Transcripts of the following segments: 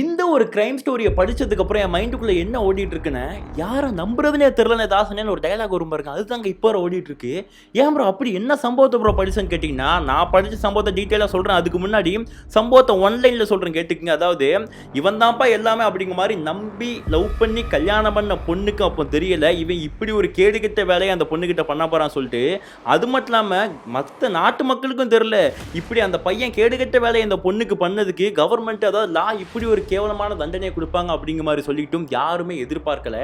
இந்த ஒரு கிரைம் ஸ்டோரியை படிச்சதுக்கு அப்புறம் என் மைண்டுக்குள்ள என்ன ஓடிட்டு இருக்குன்னு யாரை நம்புறதுனே தெரிலனே தாசனேன்னு ஒரு டைலாக் வரும் பாருங்க. அதுதாங்க இப்போ ஓடிட்டு இருக்கு. ஏன் ப்ரோ அப்படி என்ன சம்பவத்தை ப்ரோ படிச்சேன்னு கேட்டிங்கன்னா நான் படிச்ச சம்பவத்தை டீட்டெயிலாக சொல்கிறேன் அதுக்கு முன்னாடி சம்பவத்தை ஒன்லைனில் சொல்கிறேன் கேட்டுக்குங்க. அதாவது இவன் தான்ப்பா எல்லாமே அப்படிங்கிற மாதிரி நம்பி லவ் பண்ணி கல்யாணம் பண்ண பொண்ணுக்கு அப்போ தெரியல. இவன் இப்படி ஒரு கேடுகிட்ட வேலையை அந்த பொண்ணுக்கிட்ட பண்ண போறான்னு சொல்லிட்டு அது மட்டும் இல்லாமல் மற்ற நாட்டு மக்களுக்கும் தெரியல. இப்படி அந்த பையன் கேடுகிட்ட வேலையை அந்த பொண்ணுக்கு பண்ணதுக்கு கவர்மெண்ட் அதாவது லா இப்படி ஒரு கேவலமான தண்டனையை கொடுப்பாங்க அப்படிங்கிற மாதிரி சொல்லிட்டும் யாருமே எதிர்பார்க்கல.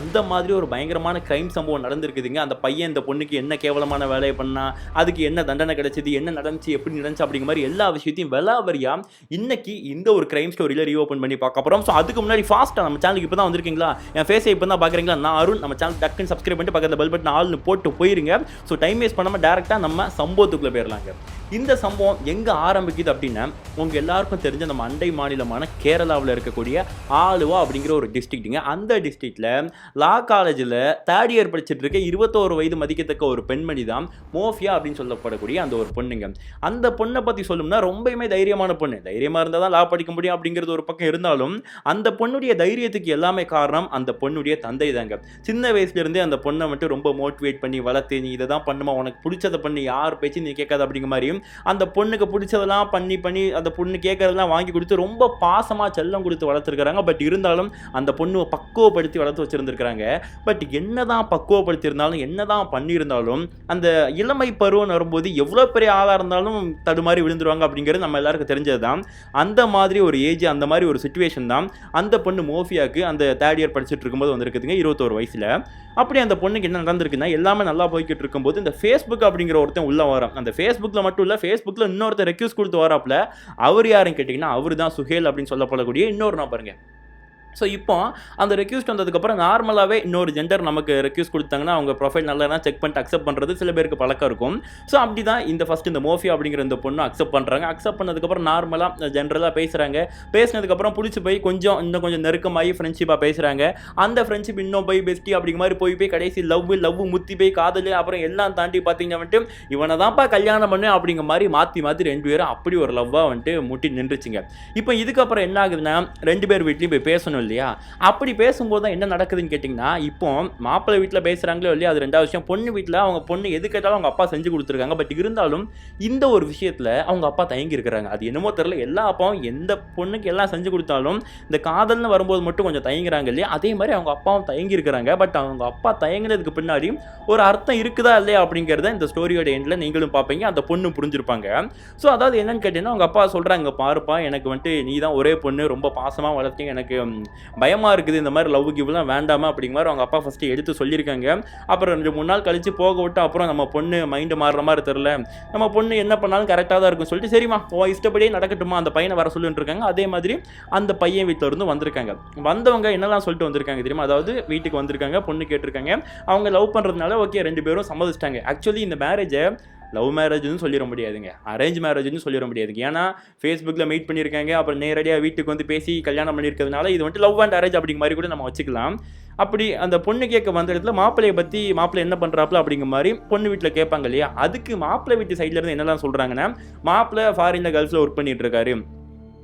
அந்த மாதிரி ஒரு பயங்கரமான கிரைம் சம்பவம் நடந்திருக்குதுங்க. அந்த பையன் இந்த பொண்ணுக்கு என்ன கேவலமான வேலையை பண்ணா அதுக்கு என்ன தண்டனை கிடைச்சது என்ன நடந்துச்சு எப்படி நடந்துச்சு அப்படிங்கிற மாதிரி எல்லா விஷயத்தையும் வெலாவரியா இன்னைக்கு இந்த ஒரு கிரைம் ஸ்டோரியில் ரீஓப்பன் பண்ணி பார்க்க போகிறோம் ஸோ அதுக்கு முன்னாடி ஃபாஸ்ட்டாக நம்ம சேனலுக்கு இப்போ தான் வந்திருக்கீங்களா? என் ஃபேஸை இப்போ தான் பார்க்குறீங்களா? நான் அருண். நம்ம சேனல் டக்குன்னு சப்ஸ்கிரைப் பண்ணிட்டு பக்கத்தில் பெல் பட்டன் ஆள்னு போட்டு போயிருங்க. ஸோ டைம் வேஸ்ட் பண்ணாமல் டேரெக்டாக நம்ம சம்பவத்துக்குள்ளே போயிடலாங்க இந்த சம்பவம் எங்கே ஆரம்பிக்குது அப்படின்னா உங்கள் எல்லாருக்கும் தெரிஞ்ச நம்ம அண்டை மாநிலமான கேரளாவில் இருக்கக்கூடிய ஆலுவா அப்படிங்கிற ஒரு டிஸ்ட்ரிக்ட்டுங்க அந்த டிஸ்ட்ரிக்டில் லா காலேஜில் தேர்ட் இயர் படிச்சுட்டு இருக்க இருபத்தோரு வயது மதிக்கத்தக்க ஒரு பெண்மணி தான் மோஃபியா அப்படின்னு சொல்லப்படக்கூடிய அந்த ஒரு பொண்ணுங்க. அந்த பொண்ணை பற்றி சொல்லணும்னா ரொம்பவுமே தைரியமான பொண்ணு. தைரியமாக இருந்தால் தான் லா படிக்க முடியும் அப்படிங்கிறது ஒரு பக்கம் இருந்தாலும் அந்த பொண்ணுடைய தைரியத்துக்கு எல்லாமே காரணம் அந்த பொண்ணுடைய தந்தை தாங்க சின்ன வயசுலேருந்தே அந்த பொண்ணை மட்டும் ரொம்ப மோட்டிவேட் பண்ணி வளர்த்து நீ இதை தான் பண்ணுமா? உனக்கு பிடிச்சதை பண்ணி. யார் பேச்சு நீ கேட்காத? அப்படிங்கிற மாதிரி அந்த பொண்ணுக்கு பிடிச்சதெல்லாம் பண்ணி பண்ணி அந்த பொண்ணு கேட்கறதெல்லாம் வாங்கி கொடுத்து ரொம்ப பாசமாக செல்லம் கொடுத்து வளர்த்துருக்குறாங்க. பட் இருந்தாலும் அந்த பொண்ணு பக்குவப்படுத்தி வளர்த்து வச்சுருந்துருக்குறாங்க. பட் என்னதான் பக்குவப்படுத்தியிருந்தாலும் என்ன என்னதான் பண்ணியிருந்தாலும் அந்த இளமை பருவம் வரும்போது எவ்வளோ பெரிய ஆளாக இருந்தாலும் தடுமாறி விழுந்துருவாங்க அப்படிங்கிறது நம்ம எல்லாருக்கும் தெரிஞ்சது தான் அந்த மாதிரி ஒரு ஏஜ் அந்த மாதிரி ஒரு சுச்சுவேஷன் தான் அந்த பொண்ணு மோஃபியாவுக்கு அந்த தேர்ட் இயர் படிச்சுட்டு இருக்கும்போது வந்திருக்குதுங்க இருபத்தோரு வயசில். அப்படி அந்த பொண்ணுக்கு என்ன நடந்திருக்குன்னா எல்லாமே நல்லா போய்கிட்டு இருக்கும்போது இந்த ஃபேஸ்புக் அப்படிங்கிற ஒருத்தன் உள்ள வரான். அந்த ஃபேஸ்புக்கில் மட்டும் இல்லை ஃபேஸ்புக்கில் இன்னொருத்தர் ரெக்யூஸ் கொடுத்து வராப்பில் அவர் யாருன்னு கேட்டிங்கன்னா அவர் தான் சுஹேல் அப்படின்னு சொல்லப்படக்கூடிய இன்னொரு நபருங்க. ஸோ இப்போ அந்த ரெக்யூஸ்ட் வந்ததுக்கப்புறம் நார்மலாகவே இன்னொரு ஜெண்டர் நமக்கு ரெக்யூஸ் கொடுத்தாங்கன்னா அவங்க ப்ரொஃபைல் நல்லா செக் பண்ணிட்டு அக்செப்ட் பண்ணுறது சில பேருக்கு பழக்கம் இருக்கும். ஸோ அப்படி தான் இந்த ஃபஸ்ட் இந்த மோஃபியா அப்படிங்கிற இந்த பொண்ணு அக்செப்ட் பண்ணுறாங்க அக்செப்ட் பண்ணதுக்கப்புறம் நார்மலாக ஜென்ரலாக பேசுகிறாங்க பேசினதுக்கப்புறம் பிடிச்சி போய் கொஞ்சம் இன்னும் கொஞ்சம் நெருக்கமாகி ஃப்ரெண்ட்ஷிப்பாக பேசுகிறாங்க அந்த ஃப்ரெண்ட்ஷிப் இன்னும் போய் பெஸ்டி அப்படிங்கிற மாதிரி போய் போய் கடைசி லவ் லவ் முத்தி போய் காதல் அப்புறம் எல்லாம் தாண்டி பார்த்தீங்கன்னா வந்துட்டு இவனை தான்ப்பா கல்யாணம் பண்ணு அப்படிங்கிற மாதிரி மாற்றி மாற்றி ரெண்டு பேரும் அப்படி ஒரு லவ்வாக வந்துட்டு முட்டி நின்றுச்சுங்க. இப்போ இதுக்கப்புறம் என்ன ஆகுதுன்னா ரெண்டு பேர் வீட்லேயும் போய் பேசணும் இல்லையா? அப்படி பேசும்போது தான் என்ன நடக்குதுன்னு கேட்டிங்கன்னா இப்போ மாப்பிள்ளை வீட்டில் பேசுகிறாங்களோ இல்லையா அது ரெண்டாவது விஷயம். பொண்ணு வீட்டில் அவங்க பொண்ணு எது கேட்டாலும் அவங்க அப்பா செஞ்சு கொடுத்துருக்காங்க. பட் இருந்தாலும் இந்த ஒரு விஷயத்தில் அவங்க அப்பா தயங்கி இருக்கிறாங்க. அது என்னமோ தெரில எல்லா அப்பாவும் எந்த பொண்ணுக்கு எல்லாம் செஞ்சு கொடுத்தாலும் இந்த காதல்னு வரும்போது மட்டும் கொஞ்சம் தயங்குறாங்க இல்லையா? அதே மாதிரி அவங்க அப்பாவும் தயங்கி இருக்கிறாங்க. பட் அவங்க அப்பா தயங்கினதுக்கு பின்னாடி ஒரு அர்த்தம் இருக்குதா இல்லையா அப்படிங்கிறத இந்த ஸ்டோரியோட எண்டில் நீங்களும் பார்ப்பீங்க. அந்த பொண்ணு புரிஞ்சிருப்பாங்க. ஸோ அதாவது என்னன்னு கேட்டீங்கன்னா அவங்க அப்பா சொல்கிறாங்க பாருப்பா எனக்கு வந்துட்டு நீ தான் ஒரே பொண்ணு ரொம்ப பாசமாக வளர்த்தீங்க. எனக்கு பயமாக இருக்குது இந்த மாதிரி லவ் கிவ்லாம் வேண்டாமா அப்படிங்கிற மாதிரி அவங்க அப்பா ஃபஸ்ட்டு எடுத்து சொல்லியிருக்காங்க. அப்புறம் ரெண்டு மூணு நாள் கழித்து போக விட்டு அப்புறம் நம்ம பொண்ணு மைண்டு மாறுற மாதிரி தெரில நம்ம பொண்ணு என்ன பண்ணாலும் கரெக்டாக தான் இருக்கும் சொல்லிட்டு சரிம்மா உன் இஷ்டப்படியே நடக்கட்டுமா அந்த பையனை வர சொல்லிட்டு இருக்காங்க அதே மாதிரி அந்த பையன் வீட்டில் இருந்து வந்திருக்காங்க. வந்தவங்க என்னெல்லாம் சொல்லிட்டு வந்திருக்காங்க தெரியுமா? அதாவது வீட்டுக்கு வந்திருக்காங்க பொண்ணு கேட்டிருக்காங்க. அவங்க லவ் பண்ணுறதுனால ஓகே ரெண்டு பேரும் சம்மதிச்சிட்டாங்க. ஆக்சுவலி இந்த மேரேஜை லவ் மேரேஜ்னு சொல்லிட முடியாதுங்க. அரேஞ்ச் மேரேஜ்னு சொல்லிட முடியாதுங்க. ஏன்னா ஃபேஸ்புக்கில் மீட் பண்ணியிருக்காங்க அப்புறம் நேரடியாக வீட்டுக்கு வந்து பேசி கல்யாணம் பண்ணியிருக்கிறதுனால இது வந்துட்டு லவ் அண்ட் அரேஞ்ச் அப்படிங்கிற மாதிரி கூட நம்ம வச்சுக்கலாம். அப்படி அந்த பொண்ணு கேட்க வந்த இடத்துல மாப்பிள்ளையை பற்றி மாப்பிள்ளை என்ன பண்ணுறாப்புல அப்படிங்கிற மாதிரி பொண்ணு வீட்டில் கேட்பாங்க இல்லையா? அதுக்கு மாப்பிள்ளை வீட்டு சைட்லேருந்து என்னெல்லாம் சொல்கிறாங்கன்னா மாப்பிள்ளை ஃபாரினில் கேர்ள்ஸில் ஒர்க் பண்ணிட்டு இருக்காரு.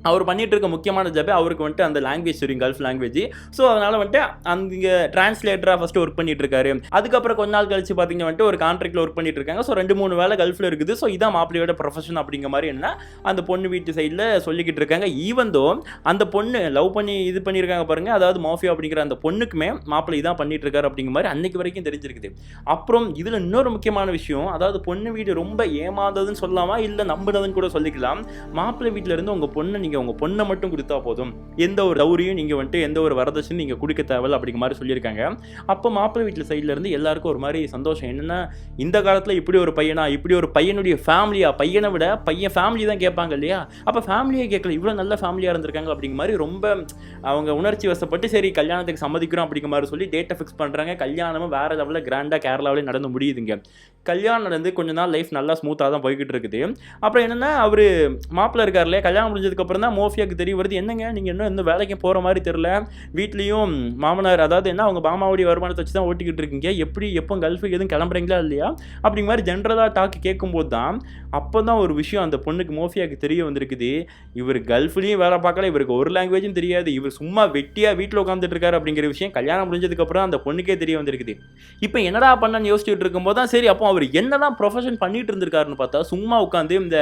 அவர் பண்ணிட்டு இருக்க முக்கியமான ஜாபே அவருக்கு வந்துட்டு அந்த லாங்குவேஜ் தெரியும் கல்ஃப் லாங்குவேஜ் ஸோ அதனால வந்துட்டு அந்த டிரான்ஸ்லேட்டராக ஃபர்ஸ்ட் ஒர்க் பண்ணிட்டு இருக்காரு அதுக்கப்புறம் கொஞ்ச நாள் கழிச்சு பார்த்தீங்கன்னா வந்துட்டு ஒரு கான்ட்ராக்டில் ஒர்க் பண்ணிட்டு இருக்காங்க ஸோ ரெண்டு மூணு வேலை கல்ஃபில் இருக்குது. ஸோ இதான் மாப்பிள்ளையோட ப்ரொஃபஷன் அப்படிங்கிற மாதிரி என்ன அந்த பொண்ணு வீட்டு சைடில் சொல்லிக்கிட்டு இருக்காங்க. ஈவந்தோ அந்த பொண்ணு லவ் பண்ணி இது பண்ணியிருக்காங்க பாருங்க. அதாவது மாஃபியா அப்படிங்கிற அந்த பொண்ணுக்குமே மாப்பிள்ளை இதான் பண்ணிட்டு இருக்காரு அப்படிங்கிற மாதிரி அன்னைக்கு வரைக்கும் தெரிஞ்சிருக்குது. அப்புறம் இதில் இன்னொரு முக்கியமான விஷயம் அதாவது பொண்ணு வீடு ரொம்ப ஏமாந்ததுன்னு சொல்லலாமா இல்லை நம்பினதுன்னு கூட சொல்லிக்கலாம். மாப்பிள்ளை வீட்டில் இருந்து உங்கள் பொண்ணை நீங்கள் உங்கள் பொண்ணை மட்டும் கொடுத்தா போதும். எந்த ஒரு டௌரியும் நீங்கள் வந்துட்டு எந்த ஒரு வரதட்சணையும் நீங்கள் கொடுக்க தேவையில்ல அப்படிங்கிற மாதிரி சொல்லியிருக்காங்க. அப்போ மாப்பிள்ளை வீட்டில் சைட்லேருந்து இருந்து எல்லாருக்கும் ஒரு மாதிரி சந்தோஷம். என்னென்னா இந்த காலத்தில் இப்படி ஒரு பையனா இப்படி ஒரு பையனுடைய ஃபேமிலியா பையனை விட பையன் ஃபேமிலி தான் கேட்பாங்க இல்லையா? அப்போ ஃபேமிலியே கேட்கல இவ்வளோ நல்ல ஃபேமிலியாக இருந்திருக்காங்க அப்படிங்கிற மாதிரி ரொம்ப அவங்க உணர்ச்சி வசப்பட்டு சரி கல்யாணத்துக்கு சம்மதிக்கிறோம் அப்படிங்கிற மாதிரி சொல்லி டேட்டை ஃபிக்ஸ் பண்ணுறாங்க கல்யாணமும் வேறு லெவலில் கிராண்டாக கேரளாவிலே நடந்து முடியுதுங்க. கல்யாணம் நடந்து கொஞ்ச நாள் லைஃப் நல்லா ஸ்மூத்தாக தான் போய்கிட்டு இருக்குது. அப்புறம் என்னென்னா அவர் மாப்பிள்ளை இருக்கார் இல்லையா? கல்யாணம் முடிஞ்சதுக்கப்புறம் தான் மோஃபியாவுக்கு தெரிய வருது. என்னங்க? நீங்கள் இன்னும் எந்த வேலைக்கு போகிற மாதிரி தெரில வீட்லேயும் மாமனார் அதாவது என்ன அவங்க மாமாவுடைய வருமானத்தை வச்சு தான் ஓட்டிக்கிட்டு இருக்கீங்க. எப்படி எப்போ கல்ஃபுக்கு எதுவும் கிளம்புறீங்களா இல்லையா? அப்படிங்கிற மாதிரி ஜென்ரலாக டாக்கு கேட்கும்போது தான் அப்போ தான் ஒரு விஷயம் அந்த பொண்ணுக்கு மோஃபியாவுக்கு தெரிய வந்திருக்குது. இவர் கல்ஃப்லேயும் வேலை பார்க்கல இவருக்கு ஒரு லாங்குவேஜும் தெரியாது. இவர் சும்மா வெட்டியாக வீட்டில் உட்காந்துட்டு இருக்காரு அப்படிங்கிற விஷயம் கல்யாணம் முடிஞ்சதுக்கப்புறம் அந்த பொண்ணுக்கே தெரிய வந்திருக்குது. இப்போ என்னடா பண்ணன்னு யோசிச்சுட்டு இருக்கும்போது தான் சரி அப்போ அவர் என்னதான் ப்ரொஃபஷன் பண்ணிட்டு இருந்திருக்காருன்னு பார்த்தா சும்மா உட்காந்து இந்த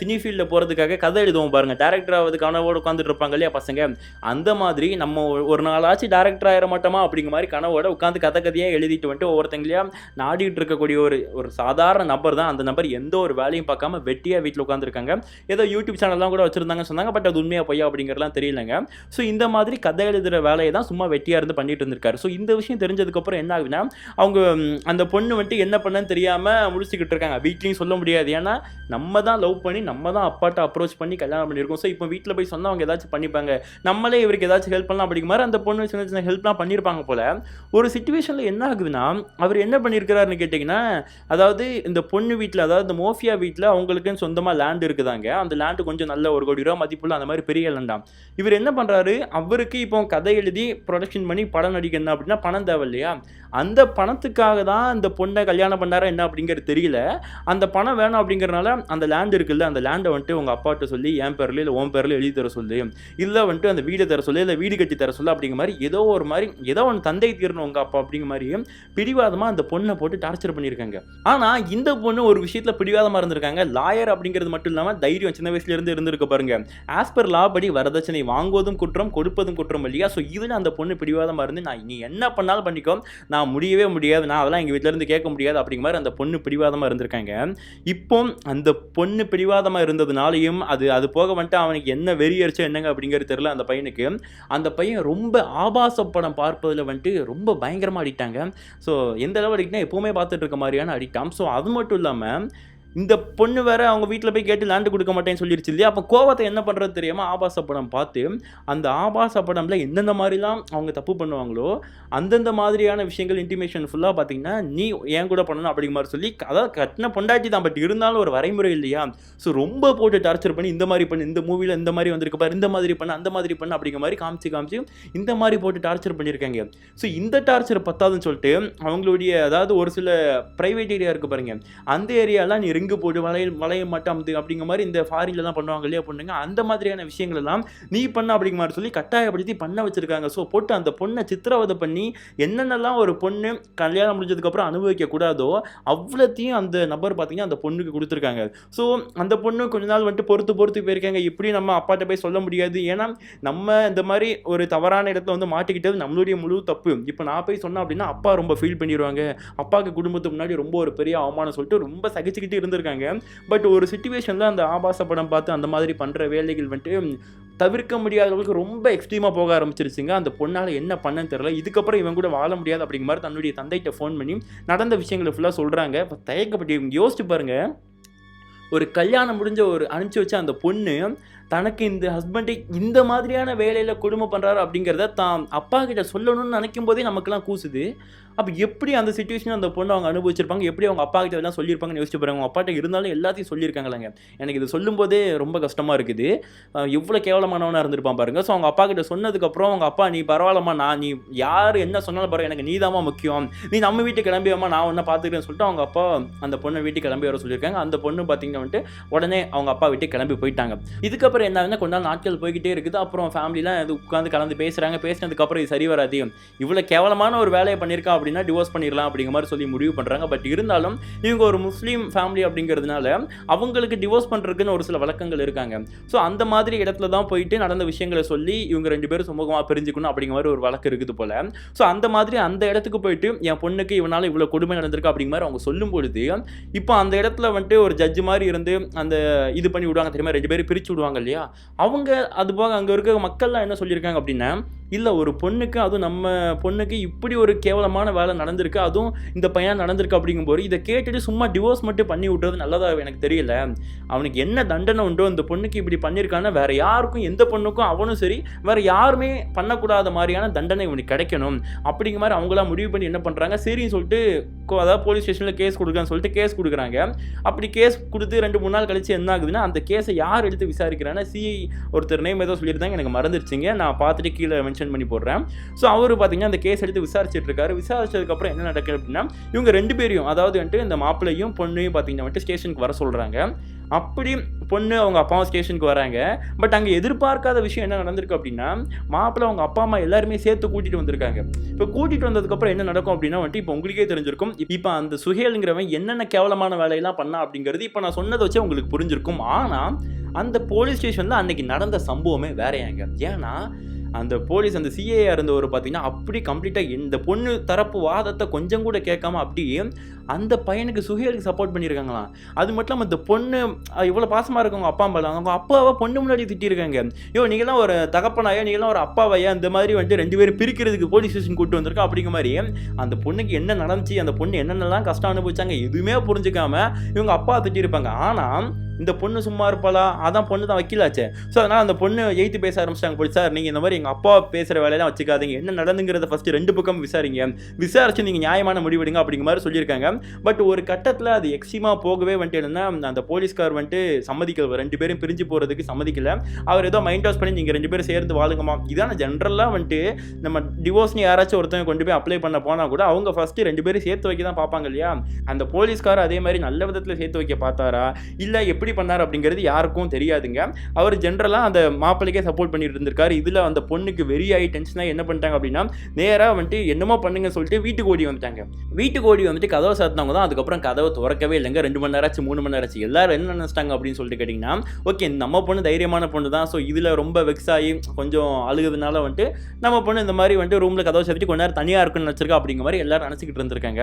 சினி ஃபீல்டில் போகிறதுக்காக கதை எழுதுவோம் பாருங்க. டேரக்டர் கனவோடு உட்காந்துட்டு இருப்பாங்க இல்லையா பசங்க? அந்த மாதிரி நம்ம ஒரு- ஒரு நாளாச்சும் டேரக்டர் ஆகிட மாட்டோமா? அப்படிங்கிற மாதிரி கனவோட உட்காந்து கதை கதையாக எழுதிட்டு வந்துட்டு ஒவ்வொருத்தங்களையா நாடிட்டு இருக்கக்கூடிய ஒரு ஒரு சாதாரண நபர் தான். அந்த நபர் எந்த ஒரு வேலையும் பார்க்காம வெட்டியாக வீட்டில் உட்காந்துருக்காங்க ஏதோ யூடியூப் சேனல்லாம் கூட வச்சுருந்தாங்கன்னு சொன்னாங்க. பட் அது உண்மையாக பொய்யா அப்படிங்கிறதுலாம் தெரியலங்க. ஸோ இந்த மாதிரி கதை எழுதுகிற வேலையை தான் சும்மா வெட்டியாக இருந்து பண்ணிட்டு இருந்திருக்காரு. ஸோ இந்த விஷயம் தெரிஞ்சதுக்கப்புறம் என்ன ஆகுதுன்னா அவங்க அந்த பொண்ணு வந்துட்டு என்ன பண்ணன்னு தெரியாமல் முடிச்சுக்கிட்டு இருக்காங்க. வீட்லேயும் சொல்ல முடியாது. ஏன்னா நம்ம தான் லவ் பண்ணி நம்ம தான் அப்பாட்ட அப்ரோச் பண்ணி கல்யாணம் பண்ணியிருக்கோம். ஸோ இப்போ வீட்டில் போய் சொன்னால் அவங்க ஏதாச்சும் பண்ணிப்பாங்க. நம்மளே இவருக்கு ஏதாச்சும் ஹெல்ப் பண்ணலாம் அப்படிங்கிற மாதிரி அந்த பொண்ணு சின்ன சின்ன ஹெல்ப்லாம் பண்ணியிருப்பாங்க போல. ஒரு சுச்சுவேஷனில் என்ன ஆகுதுன்னா அவர் என்ன பண்ணியிருக்கிறாருன்னு கேட்டிங்கன்னா அதாவது இந்த பொண்ணு வீட்டில் அதாவது இந்த மோஃபியா வீட்டில் அவங்களுக்குன்னு சொந்தமாக லேண்ட் இருக்குதாங்க. அந்த லேண்டு கொஞ்சம் நல்ல ஒரு கோடி ரூபா மதிப்புள்ள அந்த மாதிரி பெரிய லேண்டாம் இவர் என்ன பண்ணுறாரு அவருக்கு இப்போ கதை எழுதி ப்ரொடக்ஷன் பண்ணி படம் நடிக்கணும் அப்படின்னா பணம் தேவை இல்லையா? அந்த பணத்துக்காக தான் இந்த பொண்ணை கல்யாணம் பண்ணாரா என்ன அப்படிங்கிறது தெரியல. அந்த பணம் வேணும் அப்படிங்கிறனால அந்த லேண்ட் இருக்குல்ல அந்த லேண்டை வந்துட்டு உங்கள் அப்பாட்ட சொல்லி என் பேரில் இல்லை உன் பேரில் எழுதி தர சொல்லு. இல்லை வந்துட்டு அந்த வீடு தர சொல்லு இல்லை வீடு கட்டி தர சொல்லு அப்படிங்கிற மாதிரி ஏதோ ஒரு மாதிரி ஏதோ ஒன்று தந்தை தீரணும் உங்கள் அப்பா அப்படிங்கிற மாதிரி பிடிவாதமாக அந்த பொண்ணை போட்டு டார்ச்சர் பண்ணியிருக்காங்க. ஆனால் இந்த பொண்ணு ஒரு விஷயத்தில் பிடிவாதமாக இருந்திருக்காங்க. லாயர் அப்படிங்கிறது மட்டும் இல்லாமல் தைரியம் சின்ன வயசுலேருந்து இருந்திருக்க பாருங்க. ஆஸ் பர் லா படி வரதட்சணை வாங்குவதும் குற்றம் கொடுப்பதும் குற்றம் இல்லையா? ஸோ இதில் அந்த பொண்ணு பிடிவாதமாக இருந்து நான் நீ என்ன பண்ணாலும் பண்ணிக்கோ. நான் முடியவே முடியாது. நான் அதெல்லாம் எங்கள் வீட்டிலேருந்து கேட்க முடியாது. அப்படிங்கிற மாதிரி அந்த பொண்ணு பிடிவாதமாக இருந்திருக்காங்க. இப்போ அந்த பொண்ணு பிடிவாதமாக இருந்ததுனாலையும் அது அது போக வந்துட்டு அவனுக்கு என்ன வெறியரிச்சோ என்னங்க அப்படிங்கிறது தெரில அந்த பையனுக்கு. அந்த பையன் ரொம்ப ஆபாச படம் பார்ப்பதில் வந்துட்டு ரொம்ப பயங்கரமாக அடிட்டாங்க ஸோ எந்த அளவு அடிக்ட்னா எப்போவுமே பார்த்துட்டு இருக்க மாதிரியான அடிக்டாம் ஸோ அது மட்டும் இல்லாமல் இந்த பொண்ணு வேற அவங்க வீட்டில் போய் கேட்டு லேண்டு கொடுக்க மாட்டேன்னு சொல்லிடுச்சு இல்லையா? அப்போ கோவத்தை என்ன பண்ணுறது தெரியாமல் ஆபாச படம் பார்த்து அந்த ஆபாச படம்ல எந்தெந்த மாதிரிலாம் அவங்க தப்பு பண்ணுவாங்களோ அந்தந்த மாதிரியான விஷயங்கள் இன்டிமேஷன் ஃபுல்லாக பார்த்தீங்கன்னா நீ ஏன் கூட பண்ணணும் அப்படிங்கிற மாதிரி சொல்லி அதாவது கட்டின பொண்டாட்டி தான் பட் இருந்தாலும் ஒரு வரைமுறை இல்லையா? ஸோ ரொம்ப போட்டு டார்ச்சர் பண்ணி இந்த மாதிரி பண்ணு இந்த மூவியில் இந்த மாதிரி வந்திருக்கு பாரு இந்த மாதிரி பண்ணு அந்த மாதிரி பண்ணு அப்படிங்கிற மாதிரி காமிச்சு காமிச்சு இந்த மாதிரி போட்டு டார்ச்சர் பண்ணியிருக்காங்க. ஸோ இந்த டார்ச்சர் பத்தாதுன்னு சொல்லிட்டு அவங்களுடைய அதாவது ஒரு சில ப்ரைவேட் ஏரியா இருக்கு பாருங்க. அந்த ஏரியாலாம் நீ ரிங்கு போட்டு வளைய வளைய மாட்டாம் அப்படிங்கிற மாதிரி இந்த ஃபாரின்லலாம் பண்ணுவாங்க இல்லையா பொண்ணுங்க? அந்த மாதிரியான விஷயங்கள் எல்லாம் நீ பண்ண அப்படிங்கிற மாதிரி சொல்லி கட்டாயப்படுத்தி பண்ண வச்சிருக்காங்க. ஸோ போட்டு அந்த பொண்ணை சித்திரவதை பண்ணி என்னென்னலாம் ஒரு பொண்ணு கல்யாணம் முடிஞ்சதுக்கப்புறம் அனுபவிக்க கூடாதோ அவ்வளோத்தையும் அந்த நபர் பார்த்தீங்கன்னா அந்த பொண்ணுக்கு கொடுத்துருக்காங்க. ஸோ அந்த பொண்ணு கொஞ்ச நாள் வந்துட்டு பொறுத்து பொறுத்து போயிருக்காங்க. இப்படி நம்ம அப்பாட்ட போய் சொல்ல முடியாது. ஏன்னா நம்ம இந்த மாதிரி ஒரு தவறான இடத்துல வந்து மாட்டிக்கிட்டது நம்மளுடைய முழு தப்பு. இப்போ நான் போய் சொன்னேன் அப்படின்னா அப்பா ரொம்ப ஃபீல் பண்ணிடுவாங்க அப்பாவுக்கு குடும்பத்துக்கு முன்னாடி ரொம்ப ஒரு பெரிய அவமானம் சொல்லிட்டு ரொம்ப சகிச்சுக்கிட்டு இருந்திருக்காங்க. பட் ஒரு சுச்சுவேஷனில் அந்த ஆபாச படம் பார்த்து அந்த மாதிரி பண்ணுற வேலைகள் வந்துட்டு தவிர்க்க முடியாத அளவுக்கு ரொம்ப எக்ஸ்ட்ரீமாக போக ஆரம்பிச்சிருச்சுங்க. அந்த பொண்ணால் என்ன பண்ணன்னு தெரியல. இதுக்கப்புறம் இவன் கூட வாழ முடியாது அப்படிங்கிற மாதிரி தன்னுடைய தந்தைகிட்ட ஃபோன் பண்ணி நடந்த விஷயங்களை ஃபுல்லாக சொல்கிறாங்க இப்போ தயக்கப்பட்டு இவங்க யோசிச்சு பாருங்கள் ஒரு கல்யாணம் முடிஞ்ச ஒரு அனுப்பிச்சு வச்ச அந்த பொண்ணு தனக்கு இந்த ஹஸ்பண்டை இந்த மாதிரியான வேலையில் குடும்பம் பண்ணுறாரு அப்படிங்கிறத தான் அப்பா கிட்ட சொல்லணும்னு நினைக்கும் போதே நமக்கெல்லாம் கூசுது. அப்போ எப்படி அந்த சுச்சுவேஷன் அந்த பொண்ணு அவங்க அனுபவிச்சிருப்பாங்க? எப்படி அவங்க அப்பா கிட்ட எல்லாம் சொல்லியிருப்பாங்கன்னு யோசிச்சு பாருங்க. அவங்க அப்பாட்ட இருந்தாலும் எல்லாத்தையும் சொல்லியிருக்காங்களாங்க எனக்கு இது சொல்லும்போதே ரொம்ப கஷ்டமாக இருக்குது. இவ்வளோ எவ்வளோ கேவலமானவனாக இருந்திருப்பான் பாருங்க. ஸோ அவங்க அப்பா கிட்ட சொன்னதுக்கப்புறம் அவங்க அப்பா நீ பரவாயில்லம்மா நான் நீ யார் என்ன சொன்னாலும் பரவாயில்ல எனக்கு நீதாம்மா முக்கியம். நீ நம்ம வீட்டுக்கு கிளம்பியாமா நான் ஒன்றை பார்த்துக்கிறேன்னு சொல்லிட்டு அவங்க அப்பா அந்த பொண்ணை வீட்டுக்கு கிளம்பி வர சொல்லியிருக்காங்க. அந்த பொண்ணு பார்த்தீங்கன்னா வந்துட்டு உடனே அவங்க அப்பா வீட்டு கிளம்பி போயிட்டாங்க. இதுக்கப்புறம் என்ன ஆகுதுன்னா கொஞ்ச நாள் நாட்கள் போய்கிட்டே இருக்குது. அப்புறம் ஃபேமிலிலாம் இது உட்காந்து கலந்து பேசுகிறாங்க பேசினதுக்கப்புறம் இது சரி வராது. இவ்வளோ கேவலமான ஒரு வேலையை பண்ணியிருக்கா அப்படி அப்படின்னா டிவோர்ஸ் பண்ணிடலாம் அப்படிங்கிற மாதிரி சொல்லி முடிவு பண்ணுறாங்க பட் இருந்தாலும் இவங்க ஒரு முஸ்லீம் ஃபேமிலி அப்படிங்கிறதுனால அவங்களுக்கு டிவோர்ஸ் பண்ணுறதுக்குன்னு ஒரு சில வழக்கங்கள் இருக்காங்க. ஸோ அந்த மாதிரி இடத்துல தான் போயிட்டு நடந்த விஷயங்களை சொல்லி இவங்க ரெண்டு பேரும் சுமூகமாக பிரிஞ்சுக்கணும் அப்படிங்கிற மாதிரி ஒரு வழக்கு இருக்குது போல். ஸோ அந்த மாதிரி அந்த இடத்துக்கு போயிட்டு என் பொண்ணுக்கு இவனால இவ்வளோ கொடுமை நடந்திருக்கு அப்படிங்கிற மாதிரி அவங்க சொல்லும் பொழுது இப்போ அந்த இடத்துல வந்துட்டு ஒரு ஜட்ஜு மாதிரி இருந்து அந்த இது பண்ணி விடுவாங்க. தெரியுமா? ரெண்டு பேரும் பிரித்து விடுவாங்க இல்லையா? அவங்க அது போக அங்கே இருக்க மக்கள்லாம் என்ன சொல்லியிருக்காங்க அப்படின்னா இல்லை ஒரு பொண்ணுக்கு அதுவும் நம்ம பொண்ணுக்கு இப்படி ஒரு கேவலமான வேலை நடந்திருக்கு அதுவும் இந்த பையன் நடந்திருக்கு அப்படிங்கும்போது இதை கேட்டுட்டு சும்மா டிவோர்ஸ் மட்டும் பண்ணி விட்டுறது நல்லதாக எனக்கு தெரியல. அவனுக்கு என்ன தண்டனை உண்டோ இந்த பொண்ணுக்கு இப்படி பண்ணியிருக்கான்னா வேறு யாருக்கும் எந்த பொண்ணுக்கும் அவனும் சரி வேறு யாருமே பண்ணக்கூடாத மாதிரியான தண்டனை இவனுக்கு கிடைக்கணும். அப்படிங்கிற மாதிரி அவங்களாம் முடிவு பண்ணி என்ன பண்ணுறாங்க சரின்னு சொல்லிட்டு கோ- அதாவது போலீஸ் ஸ்டேஷனில் கேஸ் கொடுக்கலான்னு சொல்லிட்டு கேஸ் கொடுக்குறாங்க. அப்படி கேஸ் கொடுத்து ரெண்டு மூணு நாள் கழிச்சு என்ன ஆகுதுன்னா அந்த கேஸை யார் எடுத்து விசாரிக்கிறான்னா சிஐ ஒருத்தர் நேம் ஏதோ சொல்லியிருந்தாங்க எனக்கு மறந்துருச்சுங்க. நான் பார்த்துட்டு கீழே மென்ஷன் பண்ணி போடுறேன். ஸோ அவர் பார்த்தீங்கன்னா அந்த கேஸ் எடுத்து விசாரிச்சுட்டு இருக்காரு விசாரிச்சதுக்கப்புறம் என்ன நடக்குது அப்படின்னா இவங்க ரெண்டு பேரையும் அதாவது வந்துட்டு இந்த மாப்பிள்ளையும் பொண்ணையும் பார்த்தீங்கன்னா வந்துட்டு ஸ்டேஷனுக்கு வர சொல்கிறாங்க அப்படி பொண்ணு அவங்க அப்பாவும் ஸ்டேஷனுக்கு வராங்க. பட் அங்கே எதிர்பார்க்காத விஷயம் என்ன நடந்திருக்கு அப்படின்னா மாப்பிள்ளை அவங்க அப்பா அம்மா எல்லாருமே சேர்த்து கூட்டிகிட்டு வந்திருக்காங்க. இப்போ கூட்டிகிட்டு வந்ததுக்கப்புறம் என்ன நடக்கும் அப்படின்னா வந்துட்டு இப்போ உங்களுக்கே தெரிஞ்சிருக்கும் இப்போ அந்த சுஹேலுங்கிறவன் என்னென்ன கேவலமான வேலையெல்லாம் பண்ணா அப்படிங்கிறது இப்போ நான் சொன்னதை வச்சு உங்களுக்கு புரிஞ்சிருக்கும். ஆனால் அந்த போலீஸ் ஸ்டேஷனில் அன்னைக்கு நடந்த சம்பவமே வேறையாங்க. ஏன்னா அந்த போலீஸ் அந்த சிஏஆர் இருந்தவர் பார்த்தீங்கன்னா அப்படி கம்ப்ளீட்டாக இந்த பொண்ணு தரப்பு வாதத்தை கொஞ்சம் கூட கேட்காம அப்படியே அந்த பையனுக்கு சுஹேலுக்கு சப்போர்ட் பண்ணியிருக்காங்களாம். அது மட்டும் இல்லாமல் இந்த பொண்ணு இவ்வளோ பாசமாக இருக்கவங்க அப்பா அம்மா அவங்க அப்பாவை பொண்ணு முன்னாடி திட்டிருக்காங்க ஐயோ நீங்களாம் ஒரு தகப்பனாயோ நீங்களாம் ஒரு அப்பாவையா இந்த மாதிரி வந்துட்டு ரெண்டு பேரும் பிரிக்கிறதுக்கு போலீஸ் ஸ்டேஷன் கூட்டு வந்திருக்கோம் அப்படிங்கிற மாதிரி அந்த பொண்ணுக்கு என்ன நடந்துச்சு அந்த பொண்ணு என்னென்னலாம் கஷ்டம் அனுபவிச்சாங்க எதுவுமே புரிஞ்சுக்காம இவங்க அப்பா திட்டிருப்பாங்க ஆனால் இந்த பொண்ணு சும்மா இருப்பாளா? அதான் பொண்ணு தான் வக்கீலாச்சே. ஸோ அதனால் அந்த பொண்ணு எய்த்து பேச ஆரம்பிச்சிட்டாங்க போலீஸ் சார் நீங்கள் இந்த மாதிரி எங்கள் அப்பா பேசுகிற வேலையெல்லாம் வச்சுக்காதீங்க. என்ன நடந்துங்கிறத ஃபஸ்ட்டு ரெண்டு பக்கம் விசாரிங்க. விசாரிச்சு நீங்கள் நியாயமான முடிவெடுங்க அப்படிங்கிற மாதிரி சொல்லியிருக்காங்க. பட் ஒரு கட்டத்தில் அது எக்ஸிமா போகவே வந்துட்டு என்னன்னா அந்த போலீஸ்கார் வந்துட்டு சம்மதிக்கல. ரெண்டு பேரும் பிரிஞ்சு போகிறதுக்கு சம்மதிக்கல. அவர் ஏதோ மைண்ட் வாஷ் பண்ணி நீங்கள் ரெண்டு பேரும் சேர்ந்து வாழுங்கம்மா. இதான ஜென்ரலாக வந்துட்டு நம்ம டிவோர்ஸ்னு யாராச்சும் ஒருத்தவங்க கொண்டு போய் அப்ளை பண்ண போனால் கூட அவங்க ஃபஸ்ட்டு ரெண்டு பேரும் சேர்த்து வைக்க தான் பார்ப்பாங்க இல்லையா? அந்த போலீஸ்கார் அதே மாதிரி நல்ல விதத்தில் சேர்த்து வைக்க பார்த்தாரா? இல்லை எப்படி பண்ணார் அப்படிங்கிறது யாருக்கும் தெரியாதுங்க. அவர் ஜென்ரலாக அந்த மாப்பிள்ளைக்கே சப்போர்ட் பண்ணிட்டு இருந்திருக்காரு. இதில் அந்த பொண்ணுக்கு வெறி ஆகி டென்ஷனாக என்ன பண்ணிட்டாங்க அப்படின்னா நேராக வந்துட்டு என்னமோ பண்ணுங்க சொல்லிட்டு வீட்டுக்கு ஓடி வந்துட்டாங்க. வீட்டுக்கு ஓடி வந்துட்டு கதவை சாத்தினவங்க தான் அதுக்கப்புறம் கதவை திறக்கவே இல்லைங்க. ரெண்டு மணி நேரம் ஆச்சு மூணு மணி நேரம் ஆச்சு எல்லாரும் என்ன நினச்சிட்டாங்க அப்படின்னு சொல்லிட்டு கேட்டிங்கன்னா ஓகே நம்ம பொண்ணு தைரியமான பொண்ணு தான். ஸோ இதில் ரொம்ப வெக்ஸ் ஆகி கொஞ்சம் அழுகுதுனால வந்துட்டு நம்ம பொண்ணு இந்த மாதிரி வந்துட்டு ரூமில் கதவை சேர்த்துட்டு கொஞ்ச நேரம் தனியாக இருக்குன்னு நினச்சிருக்கா அப்படிங்கிற மாதிரி எல்லாரும் நினச்சிக்கிட்டு இருந்திருக்காங்க.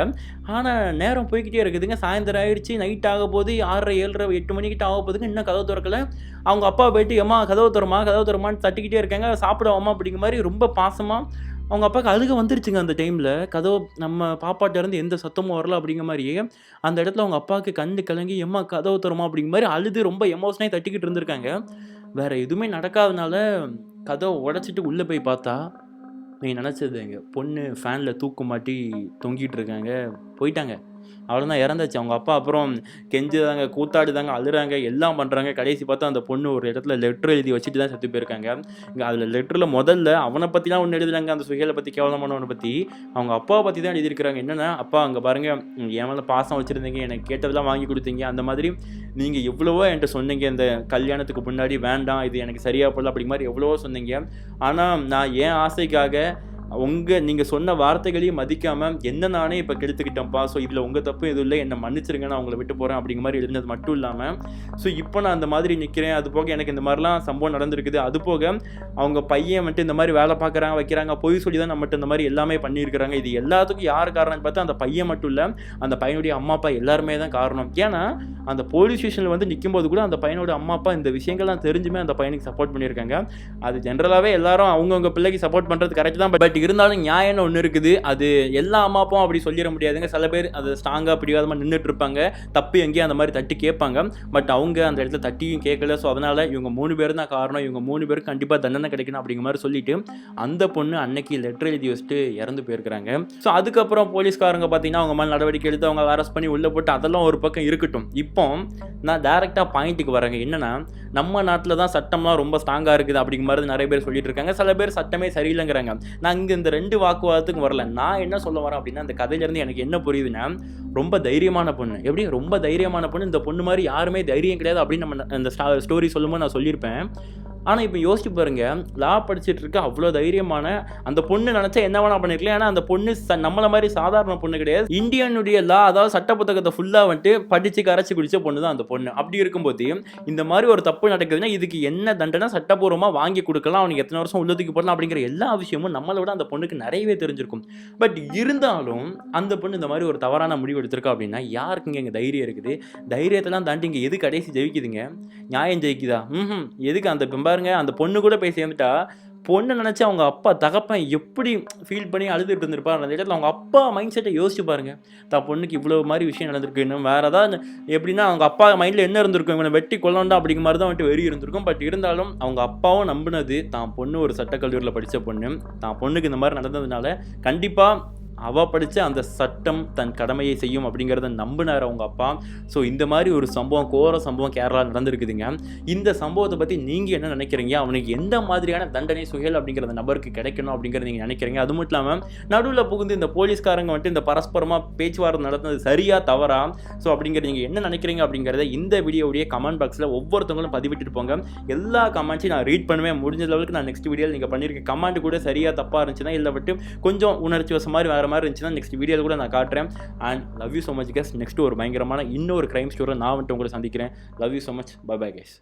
ஆனால் நேரம் போய்கிட்டே இருக்குதுங்க. சாயந்தரம் ஆயிடுச்சு நைட் ஆக போது ஆறரை ஏழரை எட்டு மணிக்கிட்ட ஆக போதுங்க இன்னும் கதவு திறக்கல. அவங்க அப்பா போயிட்டு ஏம்மா கதவு திறமா கதவு திறமான்னு தட்டிக்கிட்டே இருக்காங்க. சாப்பிடுவோமா அப்படிங்கிற மாதிரி ரொம்ப பாசமாக அவங்க அப்பாவுக்கு அழுக வந்துருச்சுங்க அந்த டைமில் கதவு நம்ம பாப்பாட்ட இருந்து எந்த சத்தமும் வரல அப்படிங்கிற மாதிரியே அந்த இடத்துல அவங்க அப்பாவுக்கு கண்டு கலங்கி எம்மா கதவு திறமா? அப்படிங்கிற மாதிரி அழுது ரொம்ப எமோஷனாக தட்டிக்கிட்டு இருந்திருக்காங்க. வேறு எதுவுமே நடக்காதனால கதவை உடச்சிட்டு உள்ளே போய் பார்த்தா நீ நினச்சது எங்கள் பொண்ணு ஃபேனில் தூக்கு மாட்டி தொங்கிட்டு இருக்காங்க. போயிட்டாங்க. அவ்வளோதான் இறந்துச்சு. அவங்க அப்பா அப்புறம் கெஞ்சுதாங்க கூத்தாடுதாங்க அழுறாங்க எல்லாம் பண்ணுறாங்க கடைசி பார்த்தா அந்த பொண்ணு ஒரு இடத்துல லெட்டர் எழுதி வச்சுட்டு தான் செத்து போயிருக்காங்க. இங்கே அதில் லெட்டரில் முதல்ல அவனை பற்றிலாம் ஒன்று எழுதுனாங்க. அந்த சுகையில பற்றி கேவலமானவனை பற்றி அவங்க அப்பாவை பற்றி தான் எழுதியிருக்கிறாங்க. என்னென்னா அப்பா அங்கே பாருங்கள் என் மேலே பாசம் வச்சுருந்தீங்க. எனக்கு கேட்டதெல்லாம் வாங்கி கொடுத்தீங்க. அந்த மாதிரி நீங்கள் எவ்வளவோ என்கிட்ட சொன்னீங்க. இந்த கல்யாணத்துக்கு முன்னாடி வேண்டாம். இது எனக்கு சரியாக போடல அப்படி மாதிரி எவ்வளவோ சொன்னீங்க. ஆனால் நான் என் ஆசைக்காக உங்கள் நீங்கள் சொன்ன வார்த்தைகளையும் மதிக்காமல் என்ன நானே இப்போ கெடுத்துக்கிட்டேன்ப்பா ஸோ இதில் உங்கள் தப்பு எதுவும் இல்லை என்னை மன்னிச்சிருங்க நான் உங்களை விட்டு போகிறேன் அப்படிங்கிற மாதிரி எழுந்தது மட்டும் இல்லாமல் ஸோ இப்போ நான் அந்த மாதிரி நிற்கிறேன் அது போக எனக்கு இந்த மாதிரிலாம் சம்பவம் நடந்திருக்குது அது போக அவங்க பையன் வந்துட்டு இந்த மாதிரி வேலை பார்க்குறாங்க வைக்கிறாங்க பொய் சொல்லி தான் நம்மகிட்ட இந்த மாதிரி எல்லாமே பண்ணியிருக்கிறாங்க. இது எல்லாத்துக்கும் யார் காரணம்னு பார்த்தா அந்த பையன் மட்டும் இல்லை அந்த பையனுடைய அம்மா அப்பா எல்லாருமே தான் காரணம். ஏன்னா அந்த போலீஸ் ஸ்டேஷனில் வந்து நிற்கும்போது கூட அந்த பையனோட அம்மா அப்பா இந்த விஷயங்கள்லாம் தெரிஞ்சுமே அந்த பையனுக்கு சப்போர்ட் பண்ணியிருக்காங்க. அது ஜென்ரலாகவே எல்லாரும் அவங்கவுங்க பிள்ளைக்கு சப்போர்ட் பண்ணுறது கரெக்ட் தான் பட் இருந்தாலும் நியாயம்னு ஒன்று இருக்குது? அது எல்லா அம்மா அப்பாவும் அப்படி சொல்லிட முடியாதுங்க. சில பேர் அது ஸ்ட்ராங்காக பிடிவாதமாக நின்றுட்டு இருப்பாங்க தப்பு எங்கேயும் அந்த மாதிரி தட்டி கேட்பாங்க. பட் அவங்க அந்த இடத்துல தட்டியும் கேட்கல. ஸோ அதனால் இவங்க மூணு பேர் தான் காரணம். இவங்க மூணு பேருக்கு கண்டிப்பாக தண்டனை கிடைக்கணும் அப்படிங்கிற மாதிரி சொல்லிட்டு அந்த பொண்ணு அன்னைக்கு லெட்டர் எழுதி வச்சுட்டு இறந்து போயிருக்கிறாங்க. ஸோ அதுக்கப்புறம் போலீஸ்காரங்க பார்த்தீங்கன்னா அவங்க மேலே நடவடிக்கை எடுத்து அவங்க அரெஸ்ட் பண்ணி உள்ளே போட்டு அதெல்லாம் ஒரு பக்கம் இருக்கட்டும். இப்போ நான் டேரெக்டாக பாயிண்ட்டுக்கு வரேங்க. என்னென்னா நம்ம நாட்டில் தான் சட்டம்லாம் ரொம்ப ஸ்ட்ராங்காக இருக்குது அப்படிங்கிற மாதிரி நிறைய பேர் சொல்லிட்டு இருக்காங்க. சில பேர் சட்டமே சரியில்லைங்கிறாங்க. நான் இங்கே இந்த ரெண்டு வாக்குவாதத்துக்கும் வரல. நான் என்ன சொல்ல வரேன் அப்படின்னா அந்த கதையிலேருந்து எனக்கு என்ன புரியுதுன்னா ரொம்ப தைரியமான பொண்ணு. எப்படி? ரொம்ப தைரியமான பொண்ணு. இந்த பொண்ணு மாதிரி யாருமே தைரியம் கிடையாது அப்படின்னு நம்ம அந்த ஸ்டோரி சொல்லும்போது நான் சொல்லியிருப்பேன். ஆனால் இப்போ யோசிச்சு பாருங்க லா படிச்சுட்டு இருக்க அவ்வளோ தைரியமான அந்த பொண்ணு நினச்சா என்ன வேணா பண்ணிருக்கலாம். ஏன்னா அந்த பொண்ணு ச- நம்மள மாதிரி சாதாரண பொண்ணு கிடையாது. இந்தியனுடைய லா அதாவது சட்ட புத்தகத்தை ஃபுல்லாக வந்துட்டு படிச்சு கரைச்சி குடிச்ச பொண்ணு தான் அந்த பொண்ணு. அப்படி இருக்கும்போது இந்த மாதிரி ஒரு தப்பு நடக்குதுன்னா இதுக்கு என்ன தண்டனை? சட்டப்பூர்வமாக வாங்கி கொடுக்கலாம். அவனுக்கு எத்தனை வருஷம் உள்ளதுக்கு போடலாம் அப்படிங்கிற எல்லா விஷயமும் நம்மளை விட அந்த பொண்ணுக்கு நிறையவே தெரிஞ்சிருக்கும். பட் இருந்தாலும் அந்த பொண்ணு இந்த மாதிரி ஒரு தவறான முடிவு எடுத்திருக்கா அப்படின்னா யாருக்குங்க இங்கே தைரியம் இருக்குது? தைரியத்தெல்லாம் தாண்டி இங்கே எது கடைசி ஜெயிக்குதுங்க? நியாயம் ஜெயிக்குதா? ம் எதுக்கு அந்த இப்ப பாருங்க அந்த பொண்ணு கூட போய் சேர்ந்துட்டா பொண்ணை நினச்சி அவங்க அப்பா தகப்பன் எப்படி ஃபீல் பண்ணி அழுதுட்டு இருந்திருப்பார் அந்த இடத்துல அவங்க அப்பா மைண்ட் செட்டை யோசிச்சு பாருங்க. தான் பொண்ணுக்கு இவ்வளோ மாதிரி விஷயம் நடந்திருக்கு இன்னும் வேறு ஏதாவது எப்படின்னா அவங்க அப்பா மைண்டில் என்ன இருந்திருக்கும் இவனை வெட்டி கொல்லண்டா அப்படிங்கிற மாதிரி தான் வந்துட்டு வெறி இருந்திருக்கும். பட் இருந்தாலும் அவங்க அப்பாவும் நம்பினது தான் பொண்ணு ஒரு சட்டக்கல்லூரியில் படித்த பொண்ணு. தான் பொண்ணுக்கு இந்த மாதிரி நடந்ததுனால கண்டிப்பாக அவள் படித்த அந்த சட்டம் தன் கடமையை செய்யும் அப்படிங்கிறத நம்பினார் அவங்க அப்பா. ஸோ இந்த மாதிரி ஒரு சம்பவம் கோர சம்பவம் கேரளா நடந்திருக்குதுங்க. இந்த சம்பவத்தை பற்றி நீங்கள் என்ன நினைக்கிறீங்க? அவனுக்கு எந்த மாதிரியான தண்டனை சுயல் அப்படிங்கிற அந்த நபருக்கு கிடைக்கணும் அப்படிங்கிறத நீங்கள் நினைக்கிறீங்க? அது மட்டும் இல்லாமல் நடுவில் புகுந்து இந்த போலீஸ்காரங்க வந்துட்டு இந்த பரஸ்பரமாக பேச்சுவார்த்தை நடந்தது சரியா தவறா? ஸோ அப்படிங்கிறது நீங்கள் என்ன நினைக்கிறீங்க அப்படிங்கிறத இந்த வீடியோவுடைய கமெண்ட் பாக்ஸில் ஒவ்வொருத்தவங்களும் பதிவிட்டு போங்க. எல்லா கமெண்ட்ஸையும் நான் ரீட் பண்ணுவேன். முடிஞ்ச லெவலுக்கு நான் நெக்ஸ்ட் வீடியோவில் நீங்கள் பண்ணியிருக்க கமெண்ட் கூட சரியாக தப்பாக இருந்துச்சுன்னா இல்லை விட்டு கொஞ்சம் உணர்ச்சி வசம் மாதிரி வேறு மாதிரி இருந்துச்சுன்னா நெக்ஸ்ட் வீடியோவில் கூட நான் காட்டுறேன். And love you so much case next ஒரு பயங்கரமான இன்னொரு கிரைம் ஸ்டோரை நான் வந்துட்டு உங்களை சந்திக்கிறேன். Love you so much bye bye case